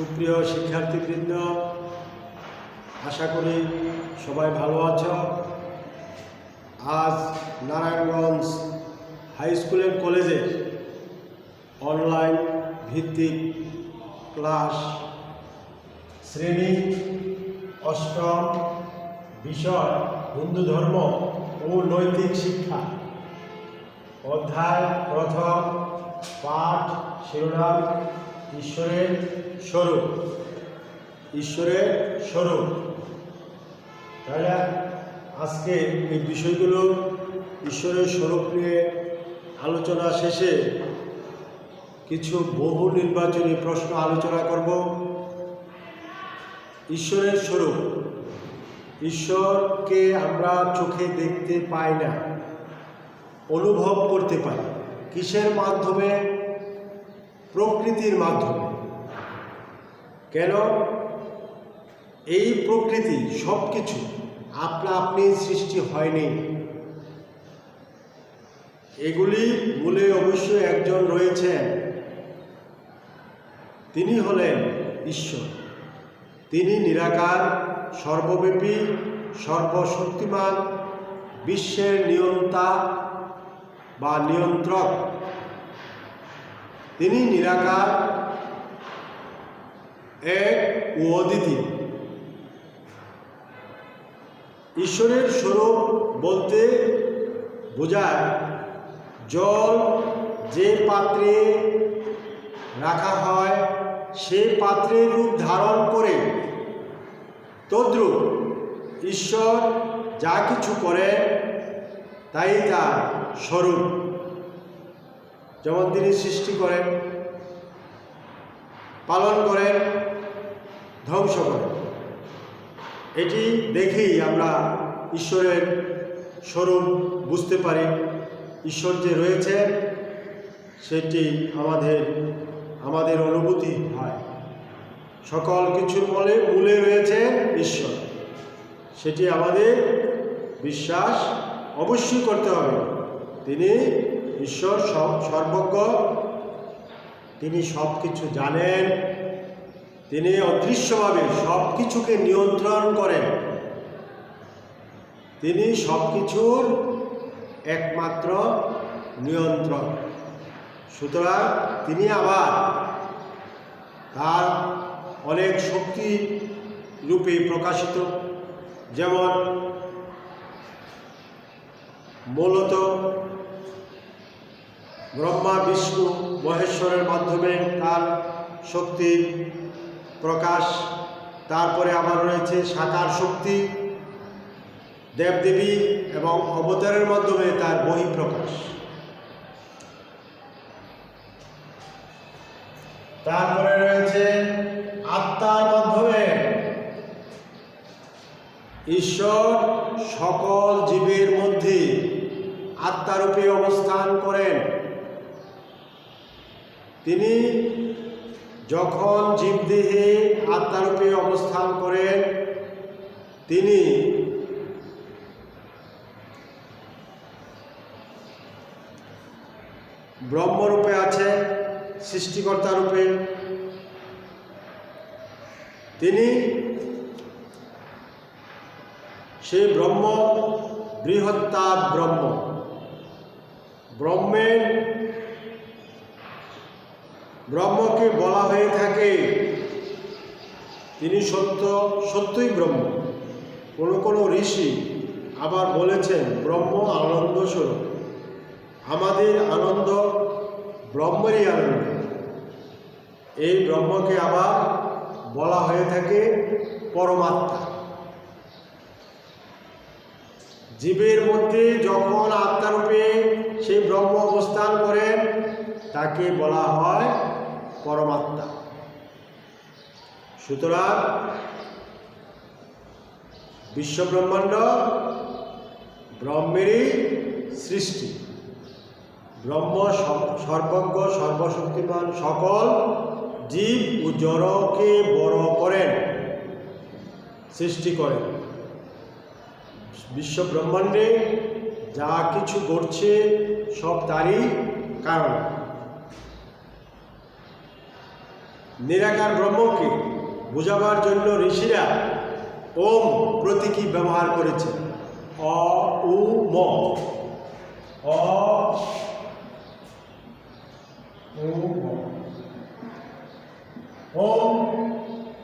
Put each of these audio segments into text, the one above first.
সুপ্রিয় শিক্ষার্থীবৃন্দ, আশা করি সবাই ভালো আছো। আজ নারায়ণগঞ্জ হাই স্কুল অ্যান্ড কলেজে অনলাইন ভিত্তিক ক্লাস শ্রেণি অষ্টম বিষয় হিন্দু ধর্ম ও নৈতিক শিক্ষা। অধ্যায় প্রথম পাঠ শিরোনাম ঈশ্বরের স্বরূপ। ঈশ্বরের স্বরূপ। তাহলে আজকে এই বিষয়গুলো ঈশ্বরের স্বরূপ নিয়ে আলোচনা শেষে কিছু বহু নির্বাচনী প্রশ্ন আলোচনা করব। ঈশ্বরের স্বরূপ। ঈশ্বরকে আমরা চোখে দেখতে পাই না, অনুভব করতে পারি। কিসের মাধ্যমে? প্রকৃতির মাধ্যমে। কেন? এই প্রকৃতি সব কিছু আপনা আপনি সৃষ্টি হয়নি। এগুলি মূলে অবশ্যই একজন রয়েছেন। তিনি হলেন ঈশ্বর। তিনি নিরাকার, সর্বব্যাপী, সর্বশক্তিমান, বিশ্বের নিয়ন্তা বা নিয়ন্ত্রক। তিনি নিরাকার এক ও অদ্বিতীয় ঈশ্বরের স্বরূপ বলতে বোঝায়, জল যে পাত্রে রাখা হয়, সে পাত্রের রূপ ধারণ করে। তদ্রূপ ঈশ্বর যা কিছু করে, তাই তার স্বরূপ। যেমন তিনি সৃষ্টি করেন, পালন করেন, ধ্বংস করেন। এটি দেখেই আমরা ঈশ্বরের স্বরূপ বুঝতে পারি। ঈশ্বর যে রয়েছে, সেটি আমাদের আমাদের অনুভূতি হয়। সকল কিছুর মূলে মূলে রয়েছে ঈশ্বর। সেটি আমাদের বিশ্বাস অবশ্যই করতে হবে। তিনি ঈশ্বর সর্বজ্ঞ। তিনি সব কিছু জানেন। তিনি অদৃশ্যভাবে সব কিছুকে নিয়ন্ত্রণ করেন। তিনি সব কিছুর একমাত্র নিয়ন্ত্রণ সুতরাং তিনি আবার তার অনেক শক্তি রূপে প্রকাশিত। যেমন মূলত ব্রহ্মা, বিষ্ণু, মহেশ্বরের মাধ্যমে তার শক্তির প্রকাশ। তারপরে আবার রয়েছে সাকার শক্তি, দেবদেবী এবং অবতারের মাধ্যমে তার বহিঃপ্রকাশ। তারপরে রয়েছে আত্মার মাধ্যমে ঈশ্বর সকল জীবের মধ্যে আত্মারূপে অবস্থান করেন। তিনি যখন জীবদেহে আত্মারূপে অবস্থান করেন, তিনি ব্রহ্মরূপে আছে, সৃষ্টিকর্তা রূপে। তিনি সেই ব্রহ্ম বৃহত্তার ব্রহ্ম। ব্রহ্মের ব্রহ্মকে বলা হয়ে থাকে। তিনি সত্য, সত্যই ব্রহ্ম। কোনো কোনো ঋষি আবার বলেছেন, ব্রহ্ম আনন্দ স্বরূপ। আমাদের আনন্দ ব্রহ্মেরই আনন্দ। এই ব্রহ্মকে আবার বলা হয়ে থাকে পরমাত্মা। জীবের মধ্যে যখন আত্মারূপে সেই ব্রহ্ম অবস্থান করেন, তাকে বলা হয় পরমাত্মা। সুতরাং বিশ্বব্রহ্মাণ্ড ব্রহ্মেরই সৃষ্টি। ব্রহ্ম সর্বজ্ঞ, সর্বশক্তিমান সকল জীব ও জড়কে বড় করেন, সৃষ্টি করেন। বিশ্ব ব্রহ্মাণ্ডে যা কিছু ঘটছে সব তারই কারণ। নিরাকার ব্রহ্মকে বোঝাবার জন্য ঋষিরা ওম প্রতীকী ব্যবহার করেছে। অ, উ, ম। অ ওম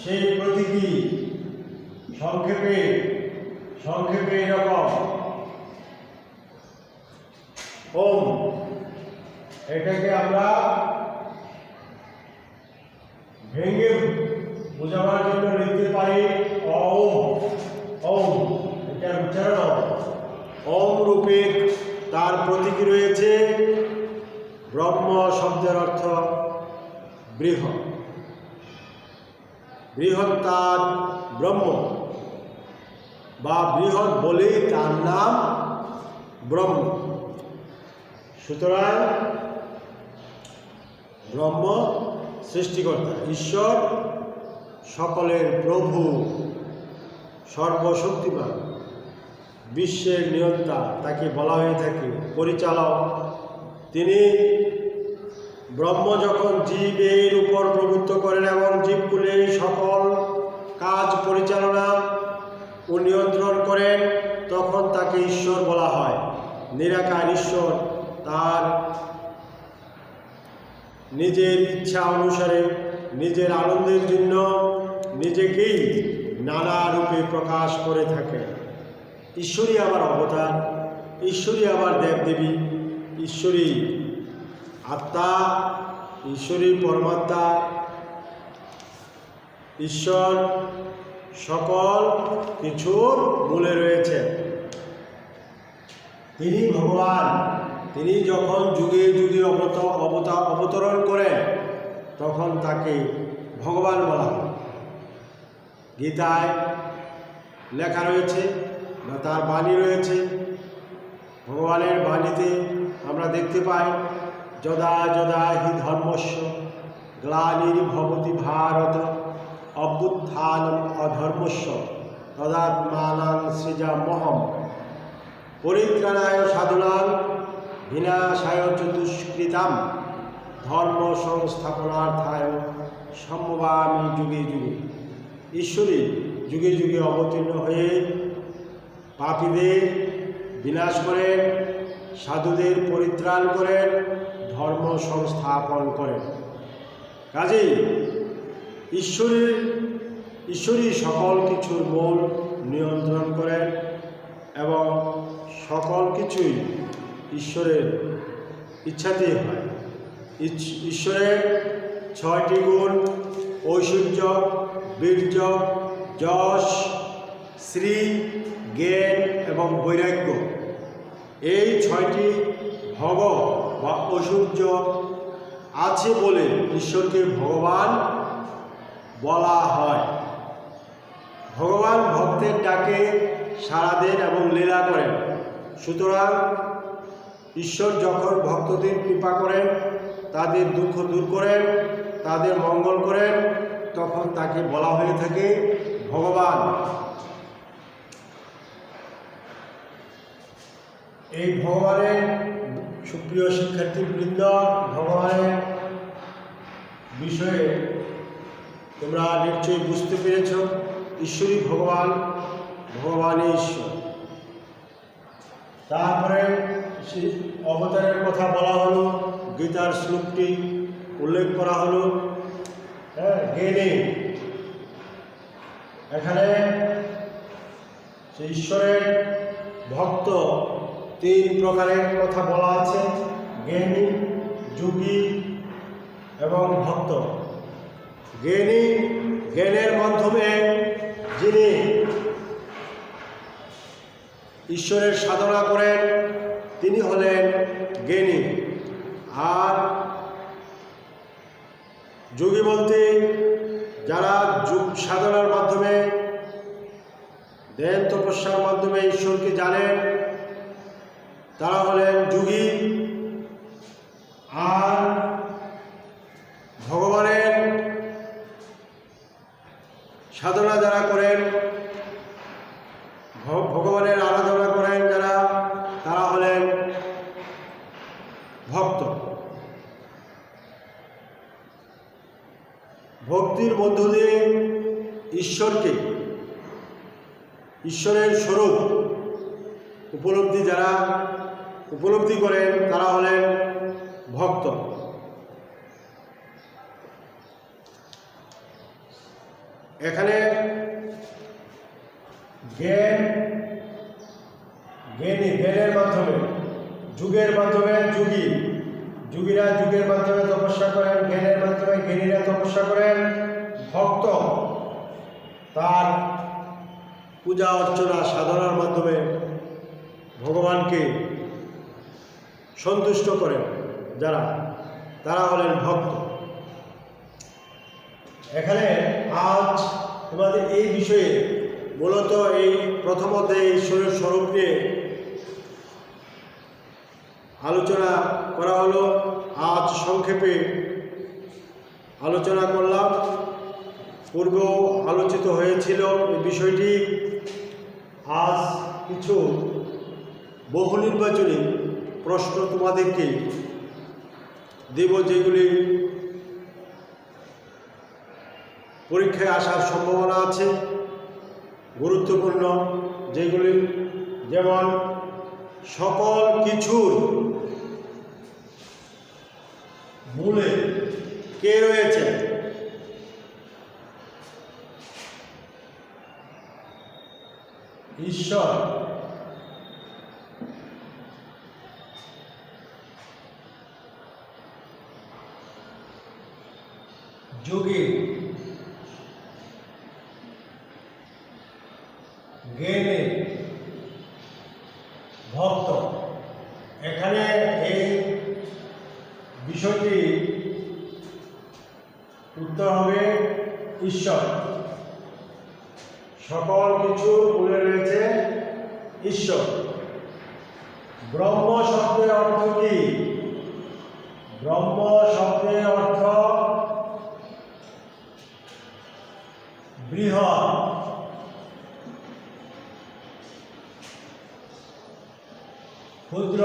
সেই প্রতীকী সংক্ষেপে সংক্ষেপে এরকম। ওম, এটাকে আমরা ভেঙে বোঝাবার জন্য লিখতে পারি ওম। ওম এটার উচ্চারণ ওম রূপে তার প্রতীকী রয়েছে ব্রহ্ম শব্দের অর্থ বৃহৎ বৃহৎ তার ব্রহ্ম বা বৃহৎ বলেই তার নাম ব্রহ্ম। সুতরাং ব্রহ্ম সৃষ্টিকর্তা, ঈশ্বর সকলের প্রভু, সর্বশক্তিমান। বিশ্বের নিয়ন্তা, তাকে বলা হয়ে থাকে পরিচালক। তিনি ব্রহ্ম যখন জীবের উপর প্রভুত্ব করেন এবং জীবগুলি সকল কাজ পরিচালনা ও নিয়ন্ত্রণ করেন, তখন তাকে ঈশ্বর বলা হয়। নিরাকার ঈশ্বর তার নিজের ইচ্ছা অনুসারে, নিজের আনন্দের জন্য নিজেকেই নানা রূপে প্রকাশ করে থাকে ঈশ্বরই আবার অবতার, ঈশ্বরই আবার দেবদেবী ঈশ্বরী আত্মা ঈশ্বরী পরমাত্মা, ঈশ্বর সকল কিছুর মূলে রয়েছে তিনি ভগবান। তিনি যখন যুগে যুগে অবত, অবতা, অবতরণ করেন, তখন তাকে ভগবান বলা হয়। গীতায় লেখা রয়েছে বা তার বাণী রয়েছে, ভগবানের বাণীতে আমরা দেখতে পাই, যদা যদা হি ধর্মস্য গ্লানির্ভবতি ভারত অভ্যুত্থান অধর্মস্য তদাত্মানাং সৃজামহম পরিত্রাণায় সাধুনাং বিনাশায় চ দুষ্কৃতাম ধর্ম সংস্থাপনার্থায় সম্ভবামী যুগে যুগে। ঈশ্বরী যুগে যুগে অবতীর্ণ হয়ে পাপীদের বিনাশ করেন, সাধুদের পরিত্রাণ করেন, ধর্ম সংস্থাপন করেন। কাজেই ঈশ্বরের ঈশ্বরই সকল কিছুর মূল নিয়ন্ত্রণ করেন এবং সকল কিছুই ঈশ্বরের ইচ্ছাতেই হয়। ঈশ্বরের ছয়টি গুণ ঐশ্বর্য, বীর্য, যশ শ্রী জ্ঞান এবং বৈরাগ্য। এই ছয়টি ভগ বা ঐশ্বর্য আছে বলে ঈশ্বরকে ভগবান বলা হয়। ভগবান ভক্তের ডাকে সাড়া দেন এবং লীলা করেন। সুতরাং ঈশ্বর যখন ভক্তদের কৃপা করেন, তাদের দুঃখ দূর করেন, তাদের মঙ্গল করেন, তখন তাকে বলা হয়ে থাকে, ভগবান, এই ভগবানের সুপ্রিয় শিক্ষার্থীবৃন্দ, ভগবানের বিষয়ে তোমরা নিশ্চয়ই বুঝতে পেরেছ, ঈশ্বরই ভগবান, ভগবানই ঈশ্বর। তারপরে অবতারের কথা বলা হলো, গীতার শ্লোকটি উল্লেখ করা হলো। হ্যাঁ এখানে ঈশ্বরের ভক্ত তিন প্রকারের কথা বলা আছে, জ্ঞানী, যোগী এবং ভক্ত। জ্ঞানী, জ্ঞানের মাধ্যমে যিনি ঈশ্বরের সাধনা করেন, তিনি হলেন জ্ঞানী। আর যোগী বলতে যারা যোগ সাধনার মাধ্যমে, ধ্যান তপস্যার মাধ্যমে ঈশ্বরকে জানেন, তারা হলেন যোগী। আর ভগবানের সাধনা যারা করেন ভগবানের আরাধনা করেন যারা তারা হলেন ভক্ত ভক্তির মধ্য দিয়ে ঈশ্বরকে, ঈশ্বরের স্বরূপ উপলব্ধি যারা উপলব্ধি করেন, তারা হলেন ভক্ত। এখানে জ্ঞান, জ্ঞানী, জ্ঞানের মাধ্যমে, যুগের মাধ্যমে, যুগী যুগীরা যুগের মাধ্যমে তপস্যা করেন, জ্ঞানের মাধ্যমে জ্ঞানীরা তপস্যা করেন। ভক্ত তার পূজা অর্চনা সাধনার মাধ্যমে ভগবানকে সন্তুষ্ট করেন যারা, তারা হলেন ভক্ত। এখানে আজ তোমাদের এই বিষয়ে মূলত এই প্রথম এই ঈশ্বরের স্বরূপ নিয়ে আলোচনা করা হলো। আজ সংক্ষেপে আলোচনা করলাম। পূর্বেও আলোচিত হয়েছিল এই বিষয়টি। আজ কিছু বহু নির্বাচনী প্রশ্ন তোমাদেরকে দেব, যেগুলি পরীক্ষায় আসার সম্ভাবনা আছে, গুরুত্বপূর্ণ, যেগুলি যেমন সকল কিছুর মূলে কে রয়েছে? ঈশ্বর। যোগী। জ্ঞানে ভক্ত এখানে এই বিষয়টি উত্তর হবে ঈশ্বর। সকল কিছু বলে রয়েছে ঈশ্বর। ব্রহ্ম শব্দের অর্থ কি? ব্রহ্ম শব্দের অর্থ বৃহৎ। ক্ষুদ্র।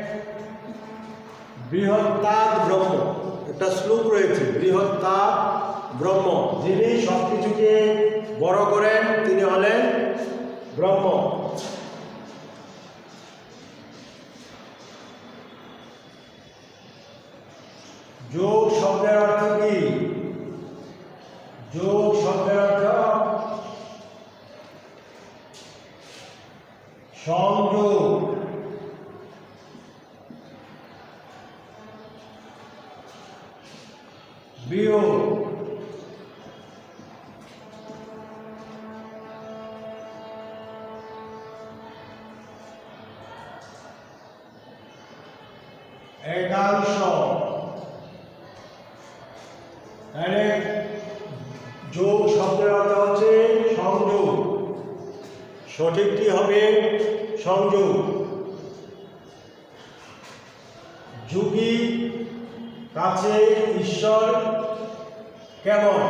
এখানে বৃহত্তা ব্রহ্ম। একটা শ্লোক রয়েছে বৃহত্তা ব্রহ্ম। যিনি সব কিছুকে বড় করেন, তিনি হলেন ব্রহ্ম। একাংশ তাহলে যোগ শব্দের অর্থ হচ্ছে সংযোগ। সঠিকটি হবে সংযোগ। যুগী কাছে ঈশ্বর কেমন?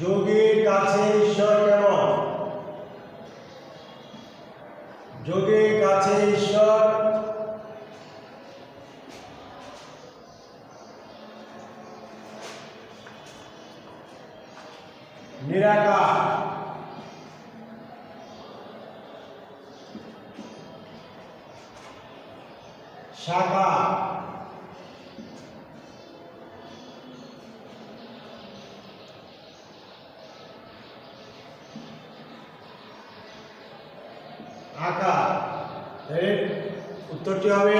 যোগীর কাছে ঈশ্বর কেমন? নিরাকার। শাখা আকার। উত্তরটি হবে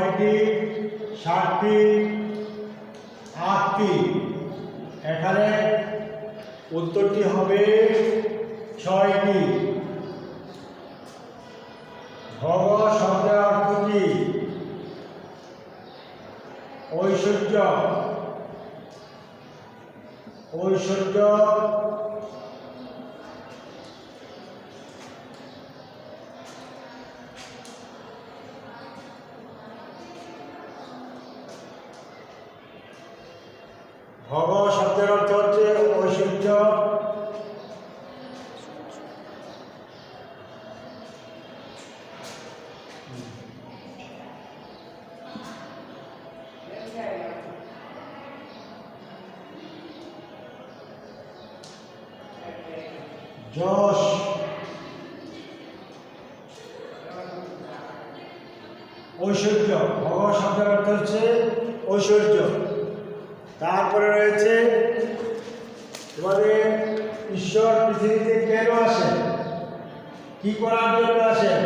ছয়টি সাতটি আটটি এখানে উত্তরটি হবে ছয়টি। ভব শব্দের অর্থ কি ঐশ্বর্য ঐশ্বর্য ভব শব্দের অর্থ হচ্ছে ঐশ্বর্য যশ ঐশ্বর্য ভগ শব্দের অর্থ হচ্ছে ঐশ্বর্য তারপরে রয়েছে তোমাদের ঈশ্বর পৃথিবীতে কেন আসেন কি করার জন্য আসেন?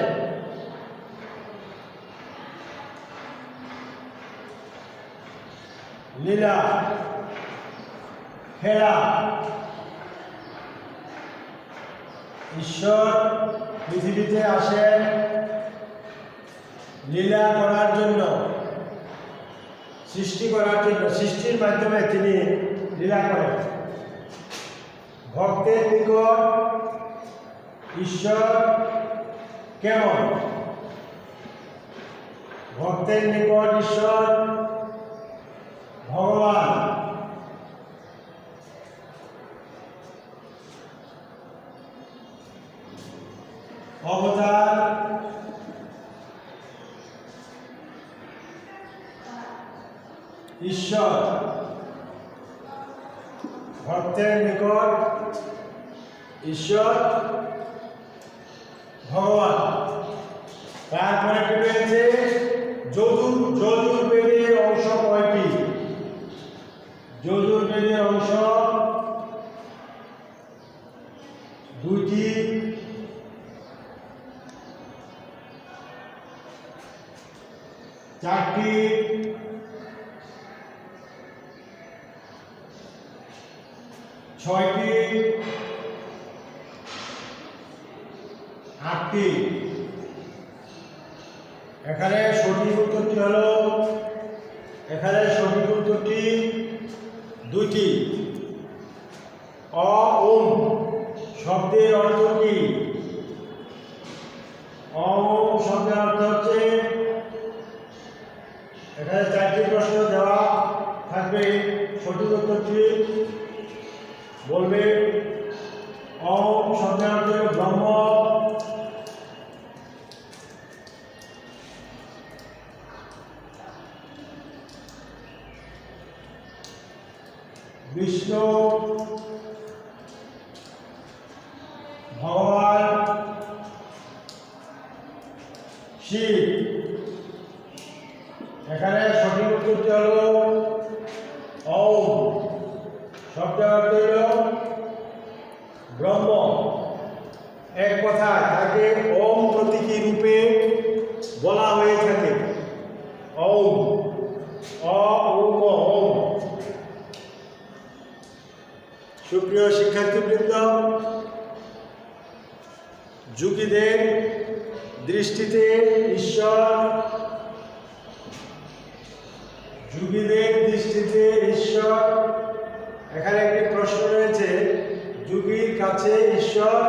লীলা, খেলা। ঈশ্বর পৃথিবীতে আসেন লীলা করার জন্য, সৃষ্টি করার জন্য, সৃষ্টির মাধ্যমে তিনি লীলা করেন। ভক্তের নিকট ঈশ্বর কেমন? ভক্তের নিকট ঈশ্বর ভগবান। অবতার। ঈশ্বর ভক্তের নিকট ঈশ্বর ভগবান। তারপরে কি রয়েছে যদুর যদুর্বেদের অংশ কয়টি? যদুর্বেদের অংশ দুইটি। চারটি। ছয়টি। আটটি এখানে সঠিক উত্তরটি হল, এখানে সঠিক উত্তরটি দুটি অ ওম শব্দের অর্থ কি? অ ওম শব্দের অর্থ হচ্ছে, এখানে চারটি প্রশ্ন দেওয়া থাকবে। সঠিক উত্তরটি বলবে বিষ্ণু ভগবান শিব এখানে সঠিক উত্তরটি হল ওম শব্দের অর্থ হল ব্রহ্ম এক কথা তাকে ওম প্রতীকী রূপে বলা হয়ে থাকে ওম অ ওম ওম সুপ্রিয় শিক্ষার্থীবৃন্দ যুগীদের দৃষ্টিতে ঈশ্বর যুগীদের দৃষ্টিতে ঈশ্বর। এখানে একটি প্রশ্ন রয়েছে যুগীর কাছে ঈশ্বর?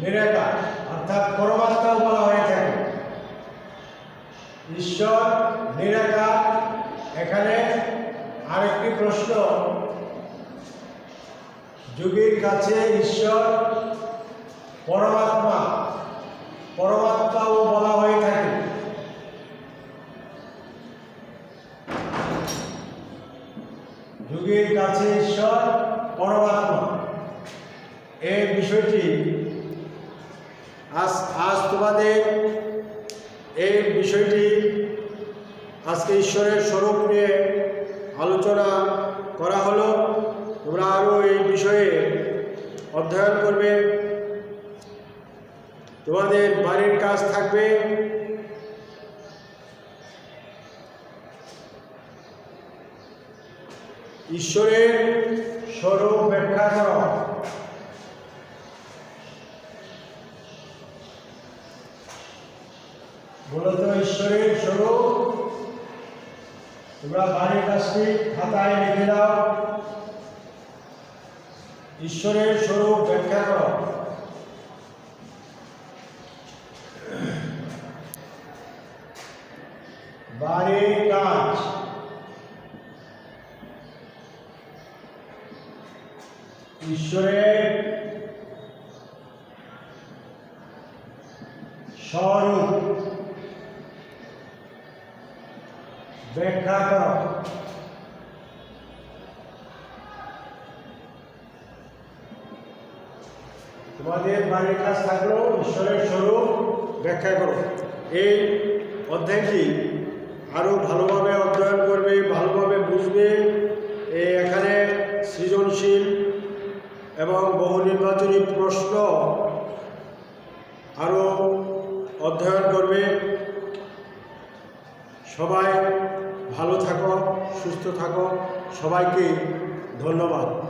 নিরাকার, অর্থাৎ থাকে ঈশ্বর, নিরাকার। এখানে আরেকটি প্রশ্ন। যুগের কাছে ঈশ্বর পরমাত্মা। পরমাত্মাও বলা হয়ে থাকে। যুগের কাছে ঈশ্বর পরমাত্মা। এই বিষয়টি আজ আজ তোমাদের এই বিষয়টি আজকে ঈশ্বরের স্বরূপ নিয়ে আলোচনা করা হলো। তোমরা আরও এই বিষয়ে অধ্যয়ন করবে। তোমাদের বাড়ির কাজ থাকবে। ঈশ্বরের স্বরূপ ব্যাখ্যা কর। মূলত ঈশ্বরের স্বরূপ তোমরা বাড়ির কাজটি খাতায় লিখে দাও। ঈশ্বরের স্বরূপ ব্যাখ্যা কর। বাড়ির কাজ। ঈশ্বরের স্বরূপ। ব্যাখ্যা তোমাদের বাড়ির কাজ থাকলেও ঈশ্বরের স্বরূপ ব্যাখ্যা করো। এই অধ্যায়টি আরও ভালোভাবে অধ্যয়ন করবে, ভালোভাবে বুঝবে। এখানে সৃজনশীল এবং বহু নির্বাচনী প্রশ্ন আরও অধ্যয়ন করবে। সবাই ভালো থাকো সুস্থ থাকো। সবাইকে ধন্যবাদ।